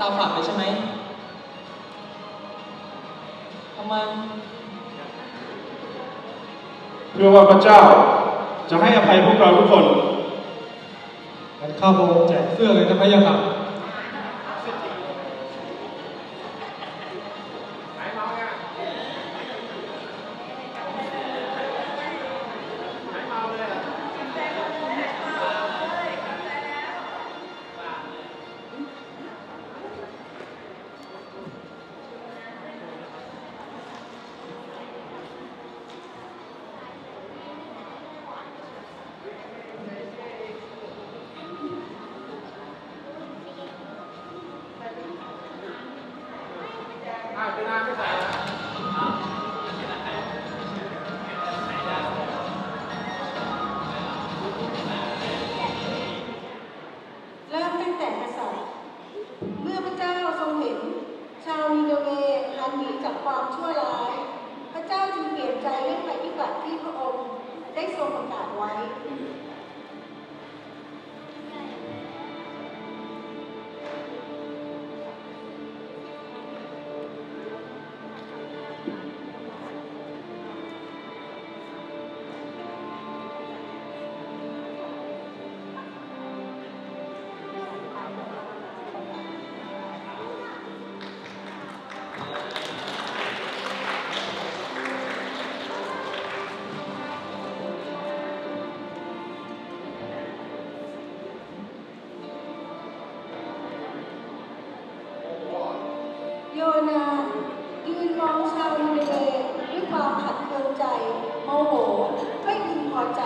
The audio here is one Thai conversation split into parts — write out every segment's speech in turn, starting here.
ตาฝาดไปใช่ไหมทำไมเพื่อว่าพระเจ้าจะให้อภัยพวกเราทุกคน งั้นข้าพระองค์แจกเสื้อเลยนะพะยาค่ะ แต่กษัตริย์ เมื่อพระเจ้าทรงเห็น ชาวนีเนเวหันหนีจากความชั่วร้าย พระเจ้าจึงเปลี่ยนใจเรื่องภัยพิบัติที่พระ โยนายืนมองชาวนิเดียด้วยความขัดเคืองใจ โมโห ไม่พึงพอใจ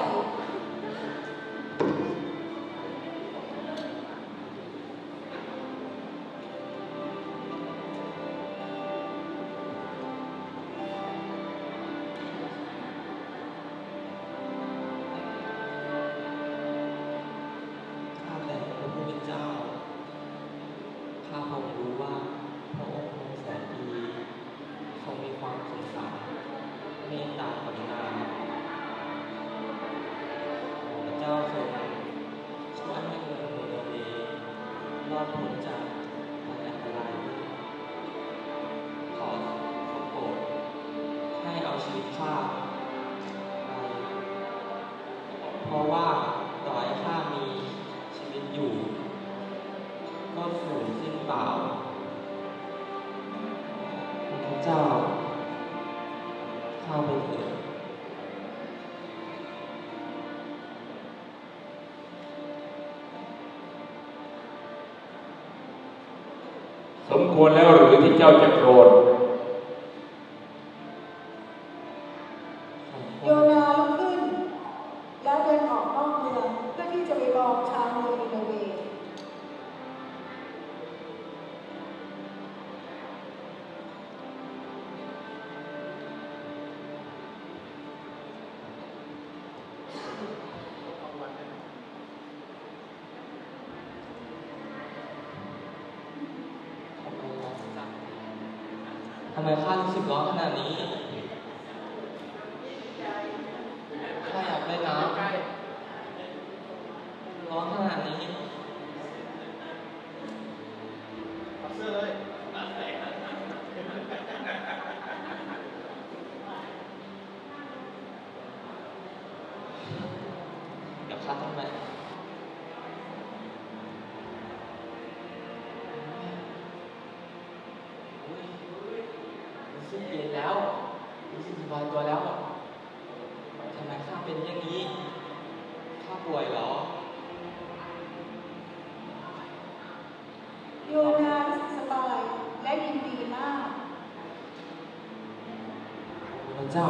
เมตตากรุณาพระเจ้าทรงช่วยให้เมืองโนเวย์รอดพ้นจากภัยอันตรายขอทรงโปรดให้เอาชีวิตข้าไปเพราะว่าต่อให้ข้ามีชีวิตอยู่ ก็สูญสิ้นเปล่าพระเจ้า เข้าไปเถิดสมควรแล้วหรือที่เจ้าจะโกรธ ทำไมข้ารู้สึกร้อนขนาดนี้ ข้าอยากเล่นน้ำร้อนขนาดนี้เดี๋ยวข้าต้องไปอุ๊ย รู้สึกเย็นแล้วรู้สึกสบายตัวแล้วทำไมข้าเป็นอย่างนี้ ข้าป่วยเหรอ โยนารู้สึกสบายและยินดีมากพระเจ้า